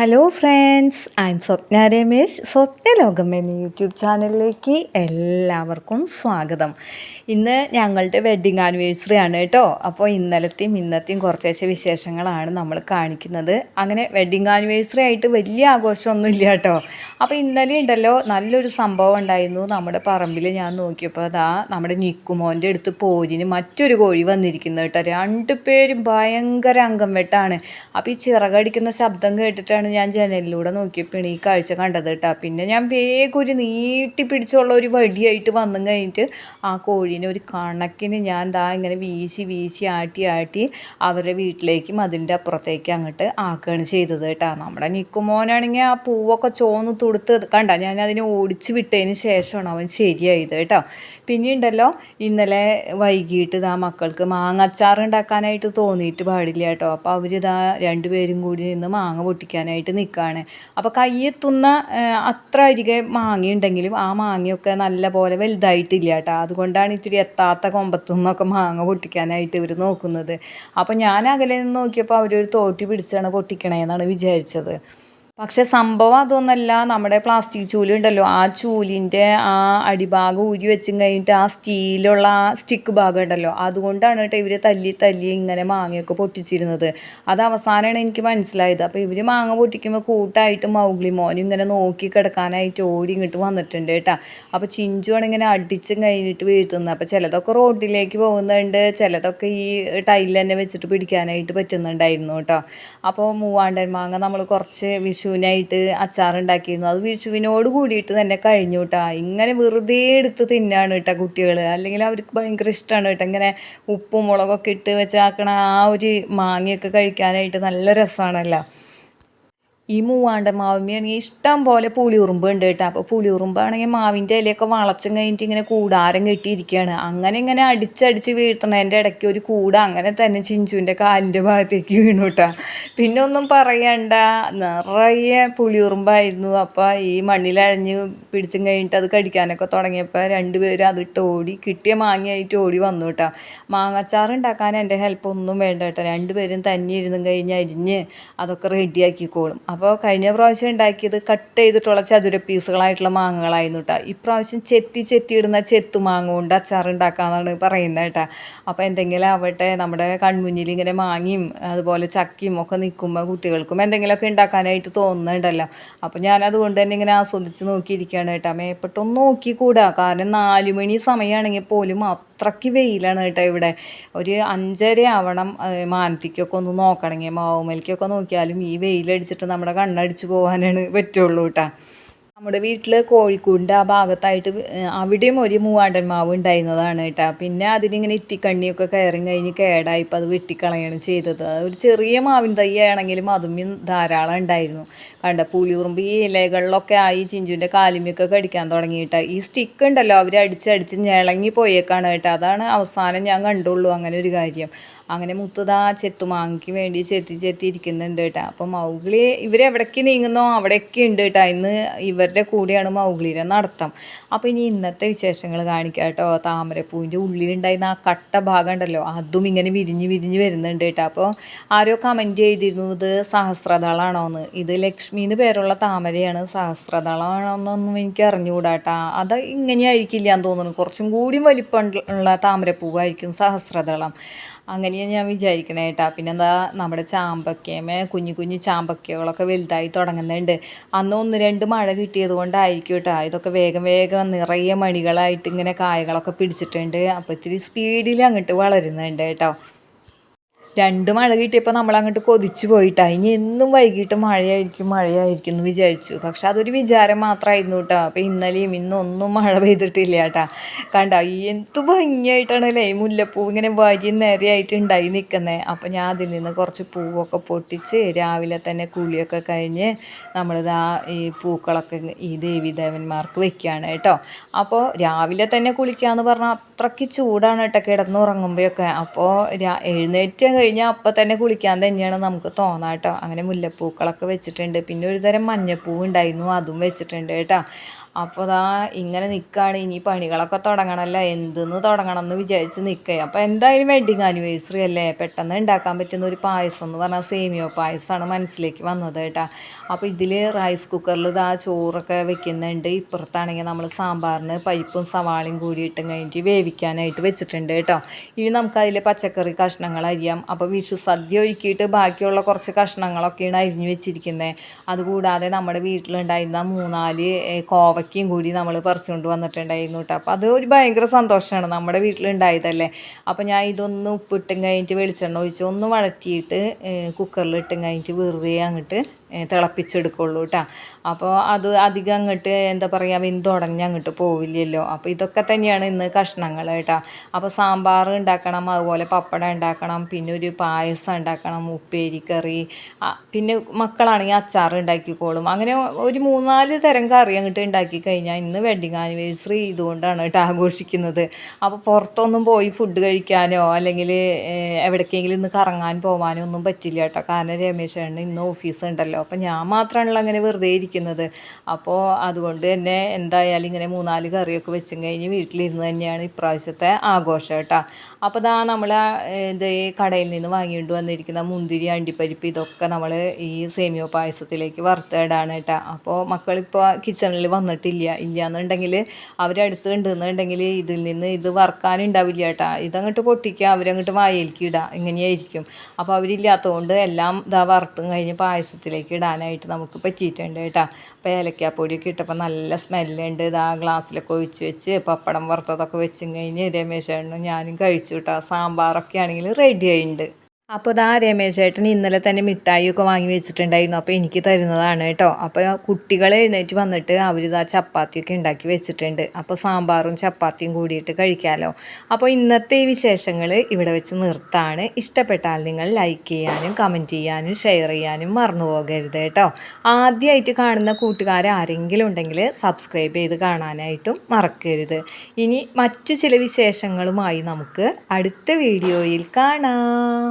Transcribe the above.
Hello friends I am Swapna Ramesh Swapna Lokam എന്ന YouTube ചാനലിലേക്ക് എല്ലാവർക്കും സ്വാഗതം. ഇന്ന് ഞങ്ങളുടെ വെഡ്ഡിങ് ആനിവേഴ്സറി ആണ് കേട്ടോ. അപ്പോൾ ഇന്നലത്തെയും ഇന്നത്തെയും കുറച്ചേശ്ശെ വിശേഷങ്ങളാണ് നമ്മൾ കാണിക്കുന്നത്. അങ്ങനെ വെഡ്ഡിങ് ആനിവേഴ്സറി ആയിട്ട് വലിയ ആഘോഷമൊന്നും ഇല്ല കേട്ടോ. അപ്പോൾ ഇന്നലെ ഉണ്ടല്ലോ നല്ലൊരു സംഭവം ഉണ്ടായിരുന്നു. നമ്മുടെ പറമ്പിൽ ഞാൻ നോക്കിയപ്പോൾ അതാ നമ്മുടെ നിക്കുമോന്റെ അടുത്ത് പോരിന് മറ്റൊരു കോഴി വന്നിരിക്കുന്നത് കേട്ടോ. രണ്ട് പേരും ഭയങ്കര അംഗം വെട്ടാണ്. അപ്പോൾ ഈ ചിറകടിക്കുന്ന ശബ്ദം കേട്ടിട്ടാണ് ഞാൻ ജനലിലൂടെ നോക്കിയപ്പോൾ ഈ കാഴ്ച കണ്ടത് കേട്ടോ. പിന്നെ ഞാൻ വേഗം ഒരു നീട്ടി പിടിച്ചുള്ള ഒരു വടിയായിട്ട് വന്നു കഴിഞ്ഞിട്ട് ആ കോഴീനെ ഒരു കണക്കിന് ഞാൻ ദാ ഇങ്ങനെ വീശി വീശി ആട്ടി ആട്ടി അവരുടെ വീട്ടിലേക്കും അതിന്റെ അപ്പുറത്തേക്ക് അങ്ങോട്ട് ആക്കുകയാണ് ചെയ്തത് കേട്ടോ. നമ്മുടെ നിക്കുമോനാണെങ്കിൽ ആ പൂവൊക്കെ ചോന്ന് തുടുത്ത് കണ്ട? ഞാൻ അതിനെ ഓടിച്ച് വിട്ടതിന് ശേഷമാണ് അവൻ ശരിയായത് കേട്ടോ. പിന്നെ ഉണ്ടല്ലോ ഇന്നലെ വൈകിട്ട് ഇതാ മക്കൾക്ക് മാങ്ങ അച്ചാർ ഉണ്ടാക്കാനായിട്ട് തോന്നിയിട്ട് പാടില്ല കേട്ടോ. അപ്പോൾ അവരിതാ രണ്ടുപേരും കൂടി നിന്ന് മാങ്ങ പൊട്ടിക്കാനായിട്ട് നിൽക്കുകയാണ് അപ്പോൾ കയ്യെത്തുന്ന അത്ര അരികെ മാങ്ങയുണ്ടെങ്കിലും ആ മാങ്ങയൊക്കെ നല്ല പോലെ വലുതായിട്ടില്ല കേട്ടോ. അതുകൊണ്ടാണ് ഇത്തിരി എത്താത്ത കൊമ്പത്തു നിന്നൊക്കെ മാങ്ങ പൊട്ടിക്കാനായിട്ട് ഇവർ നോക്കുന്നത്. അപ്പോൾ ഞാൻ അകലെ നിന്ന് നോക്കിയപ്പോൾ അവരൊരു തോട്ടി പിടിച്ചാണ് പൊട്ടിക്കണേ എന്നാണ് വിചാരിച്ചത്. പക്ഷെ സംഭവം അതൊന്നല്ല. നമ്മുടെ പ്ലാസ്റ്റിക് ചൂലി ഉണ്ടല്ലോ. ആ ചൂലിന്റെ ആ അടിഭാഗം ഊരി വെച്ചും കഴിഞ്ഞിട്ട് ആ സ്റ്റീലുള്ള ആ സ്റ്റിക്ക് ഭാഗം ഉണ്ടല്ലോ. അതുകൊണ്ടാണ് കേട്ടോ ഇവർ തല്ലി തല്ലി ഇങ്ങനെ മാങ്ങയൊക്കെ പൊട്ടിച്ചിരുന്നത്. അത് അവസാനമാണ് എനിക്ക് മനസ്സിലായത്. അപ്പോൾ ഇവർ മാങ്ങ പൊട്ടിക്കുമ്പോൾ കൂട്ടായിട്ട് മൗഗ്ലി മോനും ഇങ്ങനെ നോക്കി കിടക്കാനായിട്ട് ഓടി ഇങ്ങോട്ട് വന്നിട്ടുണ്ട് കേട്ടോ. അപ്പോൾ ചിഞ്ചുവാണ് ഇങ്ങനെ അടിച്ചും കഴിഞ്ഞിട്ട് വീഴ്ത്തുന്നത്. അപ്പോൾ ചിലതൊക്കെ റോഡിലേക്ക് പോകുന്നുണ്ട്. ചിലതൊക്കെ ഈ ടൈലിൽ തന്നെ വെച്ചിട്ട് പിടിക്കാനായിട്ട് പറ്റുന്നുണ്ടായിരുന്നു കേട്ടോ. അപ്പോൾ മൂവാണ്ടൻ മാങ്ങ നമ്മൾ കുറച്ച് വിഷു വിഷുവിനായിട്ട് അച്ചാറുണ്ടാക്കിയിരുന്നു. അത് വിഷുവിനോട് കൂടിയിട്ട് തന്നെ കഴിഞ്ഞു കേട്ടോ ഇങ്ങനെ വെറുതെ എടുത്ത് തിന്നാണ് കേട്ടോ കുട്ടികൾ അല്ലെങ്കിൽ അവർക്ക് ഭയങ്കര ഇഷ്ടമാണ് കേട്ടോ. ഇങ്ങനെ ഉപ്പും മുളകൊക്കെ ഇട്ട് വെച്ചാക്കണ ആ ഒരു മാങ്ങയൊക്കെ കഴിക്കാനായിട്ട് നല്ല രസമാണല്ലോ ഈ മൂവാണ്ട മാവിന്മയാണെങ്കിൽ ഇഷ്ടം പോലെ പുളിയുറുമ്പ് ഉണ്ട് കേട്ടോ. അപ്പോൾ പുളിയുറുമ്പാണെങ്കിൽ മാവിന്റെ ഇലയൊക്കെ വളച്ചും കഴിഞ്ഞിട്ട് ഇങ്ങനെ കൂടാരം കെട്ടിയിരിക്കുകയാണ്. അങ്ങനെ ഇങ്ങനെ അടിച്ചടിച്ച് വീഴ്ത്തണതിന്റെ ഇടയ്ക്ക് ഒരു കൂട അങ്ങനെ തന്നെ ചിഞ്ചുവിന്റെ കാലിന്റെ ഭാഗത്തേക്ക് വീണു കേട്ടോ. പിന്നെ ഒന്നും പറയണ്ട. നിറയെ പുളിയുറുമ്പായിരുന്നു. അപ്പോൾ ഈ മണ്ണിലഴഞ്ഞ് പിടിച്ചും കഴിഞ്ഞിട്ട് അത് കടിക്കാനൊക്കെ തുടങ്ങിയപ്പോൾ രണ്ടുപേരും അതിട്ട് ഓടി കിട്ടിയ മാങ്ങയായിട്ട് ഓടി വന്നു കേട്ടോ. മാങ്ങാച്ചാർ ഉണ്ടാക്കാൻ എന്റെ ഹെൽപ്പ് ഒന്നും വേണ്ട കേട്ടോ. രണ്ടുപേരും തന്നെ ഇരുന്നും കഴിഞ്ഞ് അരിഞ്ഞ് അതൊക്കെ റെഡിയാക്കിക്കോളും അപ്പോൾ കഴിഞ്ഞ പ്രാവശ്യം ഉണ്ടാക്കിയത് കട്ട് ചെയ്തിട്ടുള്ള ചതുര പീസുകളായിട്ടുള്ള മാങ്ങകളായിരുന്നു കേട്ടോ ഇപ്രാവശ്യം ചെത്തി ചെത്തി ഇടുന്ന ചെത്തു മാങ്ങ കൊണ്ട് അച്ചാർ ഉണ്ടാക്കാമെന്നാണ് പറയുന്നത് കേട്ടോ അപ്പോൾ എന്തെങ്കിലും ആവട്ടെ നമ്മുടെ കൺമുന്നിൽ ഇങ്ങനെ മാങ്ങയും അതുപോലെ ചക്കിയും ഒക്കെ നിൽക്കുമ്പോൾ കുട്ടികൾക്കും എന്തെങ്കിലുമൊക്കെ ഉണ്ടാക്കാനായിട്ട് തോന്നുന്നുണ്ടല്ലോ. അപ്പോൾ ഞാൻ അതുകൊണ്ട് തന്നെ ഇങ്ങനെ ആസ്വദിച്ച് നോക്കിയിരിക്കുകയാണ് കേട്ടോ മേപ്പെട്ടൊന്ന് നോക്കിക്കൂടാ. കാരണം നാല് മണി സമയമാണെങ്കിൽ പോലും അത്രയ്ക്ക് വെയിലാണ് കേട്ടോ ഇവിടെ. ഒരു അഞ്ചര ആവണം മാനത്തിക്കൊക്കെ ഒന്ന് നോക്കണമെങ്കിൽ മാവുമലിക്കൊക്കെ നോക്കിയാലും ഈ വെയിലടിച്ചിട്ട് നമ്മുടെ കണ്ണടിച്ച് പോകാനാണ് പറ്റുള്ളൂ കേട്ടോ. നമ്മുടെ വീട്ടിൽ കോഴിക്കൂടിന്റെ ആ ഭാഗത്തായിട്ട് അവിടെയും ഒരു മൂവാണ്ടൻ മാവ് ഉണ്ടായിരുന്നതാണ് കേട്ടോ. പിന്നെ അതിനിങ്ങനെ ഇത്തിക്കണ്ണിയൊക്കെ കയറി കഴിഞ്ഞ് കേടായി ഇപ്പം അത് വെട്ടിക്കളയാണ് ചെയ്തത്. ഒരു ചെറിയ മാവിൻ തൈ ആണെങ്കിലും അതും ധാരാളം ഉണ്ടായിരുന്നു. കണ്ട പുളിയുറുമ്പ് ഈ ഇലകളിലൊക്കെ ആയി ചിഞ്ചുവിന്റെ കാലിമയൊക്കെ കടിക്കാൻ തുടങ്ങിയിട്ട് ഈ സ്റ്റിക്ക് ഉണ്ടല്ലോ അവർ അടിച്ചടിച്ച് ഞെളങ്ങി പോയേക്കാണ് കേട്ടോ. അതാണ് അവസാനം ഞാൻ കണ്ടുള്ളൂ അങ്ങനെ ഒരു കാര്യം. അങ്ങനെ മുത്തതാ ചെത്തുമാങ്ങിക്ക് വേണ്ടി ചെത്തി ചെത്തി ഇരിക്കുന്നുണ്ട് കേട്ടോ. അപ്പം മൗഗ്ലി ഇവരെവിടേക്ക് നീങ്ങുന്നോ അവിടെയൊക്കെ ഉണ്ട് കേട്ടോ. ഇന്ന് ഇവരുടെ കൂടെയാണ് മൗഗ്ലിയുടെ നടത്തം. അപ്പോൾ ഇനി ഇന്നത്തെ വിശേഷങ്ങൾ കാണിക്കാം കേട്ടോ. താമരപ്പൂവിന്റെ ഉള്ളിലുണ്ടായിരുന്ന ആ കട്ട ഭാഗം ഉണ്ടല്ലോ അതും ഇങ്ങനെ വിരിഞ്ഞ് വിരിഞ്ഞ് വരുന്നുണ്ട് കേട്ടോ. അപ്പോൾ ആരോ കമന്റ് ചെയ്തിരുന്നു ഇത് സഹസ്രദളാണോ എന്ന് ഇത് ലക്ഷ്മിന്ന് പേരുള്ള താമരയാണ് സഹസ്രദളാണോ എന്നൊന്നും എനിക്ക് അറിഞ്ഞുകൂടാ കേട്ടോ. അത് ഇങ്ങനെയായിരിക്കില്ല എന്ന് തോന്നുന്നു. കുറച്ചും കൂടി വലിപ്പമുള്ള താമരപ്പൂവായിരിക്കും സഹസ്രദളം. അങ്ങനെയാണ് ഞാൻ വിചാരിക്കണേ കേട്ടാ. പിന്നെ എന്താ നമ്മുടെ ചാമ്പക്കയമേ കുഞ്ഞു കുഞ്ഞു ചാമ്പക്കകളൊക്കെ വലുതായി തുടങ്ങുന്നുണ്ട്. അന്ന് ഒന്ന് രണ്ട് മഴ കിട്ടിയത് കൊണ്ടായിരിക്കും കേട്ടോ. ഇതൊക്കെ വേഗം വേഗം നിറയെ മണികളായിട്ട് ഇങ്ങനെ കായകളൊക്കെ പിടിച്ചിട്ടുണ്ട്. അപ്പോൾ ഇത്തിരി സ്പീഡിൽ അങ്ങോട്ട് വളരുന്നുണ്ട് കേട്ടോ. രണ്ട് മഴ കിട്ടിയപ്പോൾ നമ്മൾ അങ്ങോട്ട് കൊതിച്ചു പോയിട്ടാ. ഇനി എന്നും വൈകിട്ട് മഴയായിരിക്കും മഴയായിരിക്കും എന്ന് വിചാരിച്ചു. പക്ഷെ അതൊരു വിചാരം മാത്രമായിരുന്നു കേട്ടോ അപ്പോൾ ഇന്നലെയും ഇന്നും ഒന്നും മഴ പെയ്തിട്ടില്ല കേട്ടാ കണ്ട എന്ത് ഭംഗിയായിട്ടാണ് അല്ലേ ഈ മുല്ലപ്പൂ ഇങ്ങനെ വരി നേരെയായിട്ട് ഉണ്ടായി നിൽക്കുന്നത് അപ്പോൾ ഞാൻ അതിൽ നിന്ന് കുറച്ച് പൂവൊക്കെ പൊട്ടിച്ച് രാവിലെ തന്നെ കുളിയൊക്കെ കഴിഞ്ഞ് നമ്മളിതാ ഈ പൂക്കളൊക്കെ ഈ ദേവിദേവന്മാർക്ക് വെക്കുകയാണ് കേട്ടോ അപ്പോൾ രാവിലെ തന്നെ കുളിക്കുക എന്ന് പറഞ്ഞാൽ അത്രയ്ക്ക് ചൂടാണ് കേട്ടോ കിടന്നുറങ്ങുമ്പോഴൊക്കെ. അപ്പോൾ എഴുന്നേറ്റ് കഴിഞ്ഞാൽ അപ്പം തന്നെ കുളിക്കാൻ തന്നെയാണ് നമുക്ക് തോന്നാം കേട്ടോ. അങ്ങനെ മുല്ലപ്പൂക്കളൊക്കെ വെച്ചിട്ടുണ്ട്. പിന്നെ ഒരു തരം മഞ്ഞപ്പൂ ഉണ്ടായിരുന്നു അതും വെച്ചിട്ടുണ്ട് കേട്ടോ. അപ്പോൾ ദാ ഇങ്ങനെ നിൽക്കുകയാണ് ഇനി പണികളൊക്കെ തുടങ്ങണമല്ലോ എന്തെന്ന് തുടങ്ങണം എന്ന് വിചാരിച്ച് നിൽക്കുക അപ്പോൾ എന്തായാലും വെഡ്ഡിങ് ആനിവേഴ്സറി അല്ലേ? പെട്ടെന്ന് ഉണ്ടാക്കാൻ പറ്റുന്ന ഒരു പായസം എന്ന് പറഞ്ഞാൽ സേമിയോ പായസമാണ് മനസ്സിലേക്ക് വന്നത് കേട്ടോ. അപ്പോൾ ഇതിൽ റൈസ് കുക്കറിൽ ഇതാ ചോറൊക്കെ വെക്കുന്നുണ്ട്. ഇപ്പുറത്താണെങ്കിൽ നമ്മൾ സാമ്പാറിന് പരിപ്പും സവാളയും കൂടി ഇട്ടും കഴിഞ്ഞിട്ട് വേവിക്കാനായിട്ട് വെച്ചിട്ടുണ്ട് കേട്ടോ. ഇനി നമുക്കതിൽ പച്ചക്കറി കഷ്ണങ്ങൾ അരിയാം. അപ്പോൾ വിഷു സദ്യ ഒരുക്കിയിട്ട് ബാക്കിയുള്ള കുറച്ച് കഷ്ണങ്ങളൊക്കെയാണ് അരിഞ്ഞു വെച്ചിരിക്കുന്നത് അതുകൂടാതെ നമ്മുടെ വീട്ടിലുണ്ടായിരുന്ന മൂന്നാൽ ഏഹ്, കോവയ്ക്കയും കൂടി നമ്മൾ പറിച്ചുകൊണ്ട് വന്നിട്ടുണ്ടായിരുന്നു കേട്ടോ അപ്പോൾ അത് ഒരു ഭയങ്കര സന്തോഷമാണ് നമ്മുടെ വീട്ടിലുണ്ടായതല്ലേ. അപ്പോൾ ഞാൻ ഇതൊന്ന് ഉപ്പിട്ടും കഴിഞ്ഞിട്ട് വെളിച്ചെണ്ണ ഒഴിച്ച് ഒന്ന് വഴറ്റിയിട്ട് കുക്കറിൽ ഇട്ടും കഴിഞ്ഞിട്ട് വെറുതെ അങ്ങോട്ട് തിളപ്പിച്ചെടുക്കുള്ളൂ കേട്ടോ അപ്പോൾ അത് അധികം അങ്ങോട്ട് എന്താ പറയുക വെന്തുടഞ്ഞ് അങ്ങോട്ട് പോവില്ലല്ലോ. അപ്പോൾ ഇതൊക്കെ തന്നെയാണ് ഇന്ന് കഷ്ണങ്ങൾ കേട്ടോ അപ്പോൾ സാമ്പാർ ഉണ്ടാക്കണം അതുപോലെ പപ്പടം ഉണ്ടാക്കണം പിന്നെ ഒരു പായസം ഉണ്ടാക്കണം ഉപ്പേരിക്കറി കറി പിന്നെ മക്കളാണെങ്കിൽ അച്ചാർ ഉണ്ടാക്കിക്കോളും. അങ്ങനെ ഒരു മൂന്നാൽ തരം കറി അങ്ങോട്ട് ഉണ്ടാക്കി കഴിഞ്ഞാൽ ഇന്ന് വെഡിങ് ആനിവേഴ്സറി ഇതുകൊണ്ടാണ് കേട്ടോ ആഘോഷിക്കുന്നത്. അപ്പോൾ പുറത്തൊന്നും പോയി ഫുഡ് കഴിക്കാനോ അല്ലെങ്കിൽ എവിടേക്കെങ്കിലും ഇന്ന് കറങ്ങാൻ പോകാനോ ഒന്നും പറ്റില്ല കേട്ടോ കാരണം രമേശ് ഇന്ന് ഓഫീസ് ഉണ്ടല്ലോ. അപ്പോൾ ഞാൻ മാത്രമാണല്ലോ അങ്ങനെ വെറുതെ ഇരിക്കുന്നത്. അപ്പോൾ അതുകൊണ്ട് തന്നെ എന്തായാലും ഇങ്ങനെ മൂന്നാൽ കറിയൊക്കെ വെച്ചും കഴിഞ്ഞ് വീട്ടിലിരുന്ന് തന്നെയാണ് ഇപ്രാവശ്യത്തെ ആഘോഷം കേട്ടോ. അപ്പോൾ ഇതാ നമ്മൾ ഇത് കടയിൽ നിന്ന് വാങ്ങിക്കൊണ്ട് വന്നിരിക്കുന്ന മുന്തിരി അണ്ടിപ്പരിപ്പ് ഇതൊക്കെ നമ്മൾ ഈ സേമിയോ പായസത്തിലേക്ക് വറുത്തിടാണ് കേട്ടോ. അപ്പോൾ മക്കളിപ്പോൾ കിച്ചണിൽ വന്നിട്ടില്ല. ഇല്ലയെന്നുണ്ടെങ്കിൽ അവരടുത്ത് ഉണ്ടെന്നുണ്ടെങ്കിൽ ഇതിൽ നിന്ന് ഇത് വറുക്കാനുണ്ടാവില്ല കേട്ടോ. ഇതങ്ങോട്ട് പൊട്ടിക്കുക അവരങ്ങോട്ട് വായയിലേക്ക് ഇടുക ഇങ്ങനെയായിരിക്കും. അപ്പോൾ അവരില്ലാത്തതുകൊണ്ട് എല്ലാം ഇതാ വറുത്തും കഴിഞ്ഞ് പായസത്തിലേക്ക് ഇടാനായിട്ട് നമുക്ക് പറ്റിയിട്ടുണ്ട് കേട്ടോ. അപ്പോൾ ഏലക്കാപ്പൊടിയൊക്കെ ഇട്ടപ്പോൾ നല്ല സ്മെല്ലുണ്ട്. ഇതാ ഗ്ലാസ്സിലൊക്കെ ഒഴിച്ച് വെച്ച് പപ്പടം വറുത്തതൊക്കെ വെച്ചും കഴിഞ്ഞ് രമേശേട്ടനും ഞാനും കഴിച്ചു കേട്ടോ. സാമ്പാറൊക്കെ ആണെങ്കിൽ റെഡി ആയിട്ടുണ്ട് അപ്പോൾ ഇതാ രമേശ് ചേട്ടൻ ഇന്നലെ തന്നെ മിഠായിയൊക്കെ വാങ്ങി വെച്ചിട്ടുണ്ടായിരുന്നു. അപ്പോൾ എനിക്ക് തരുന്നതാണ് കേട്ടോ. അപ്പോൾ കുട്ടികൾ എഴുന്നേറ്റ് വന്നിട്ട് അവർ ഇതാ ചപ്പാത്തിയൊക്കെ ഉണ്ടാക്കി വെച്ചിട്ടുണ്ട്. അപ്പോൾ സാമ്പാറും ചപ്പാത്തിയും കൂടിയിട്ട് കഴിക്കാമല്ലോ അപ്പോൾ ഇന്നത്തെ ഈ വിശേഷങ്ങൾ ഇവിടെ വെച്ച് നിർത്താണ്. ഇഷ്ടപ്പെട്ടാൽ നിങ്ങൾ ലൈക്ക് ചെയ്യാനും കമന്റ് ചെയ്യാനും ഷെയർ ചെയ്യാനും മറന്നു പോകരുത് കേട്ടോ. ആദ്യമായിട്ട് കാണുന്ന കൂട്ടുകാർ ആരെങ്കിലും ഉണ്ടെങ്കിൽ സബ്സ്ക്രൈബ് ചെയ്ത് കാണാനായിട്ടും മറക്കരുത്. ഇനി മറ്റു ചില വിശേഷങ്ങളുമായി നമുക്ക് അടുത്ത വീഡിയോയിൽ കാണാം.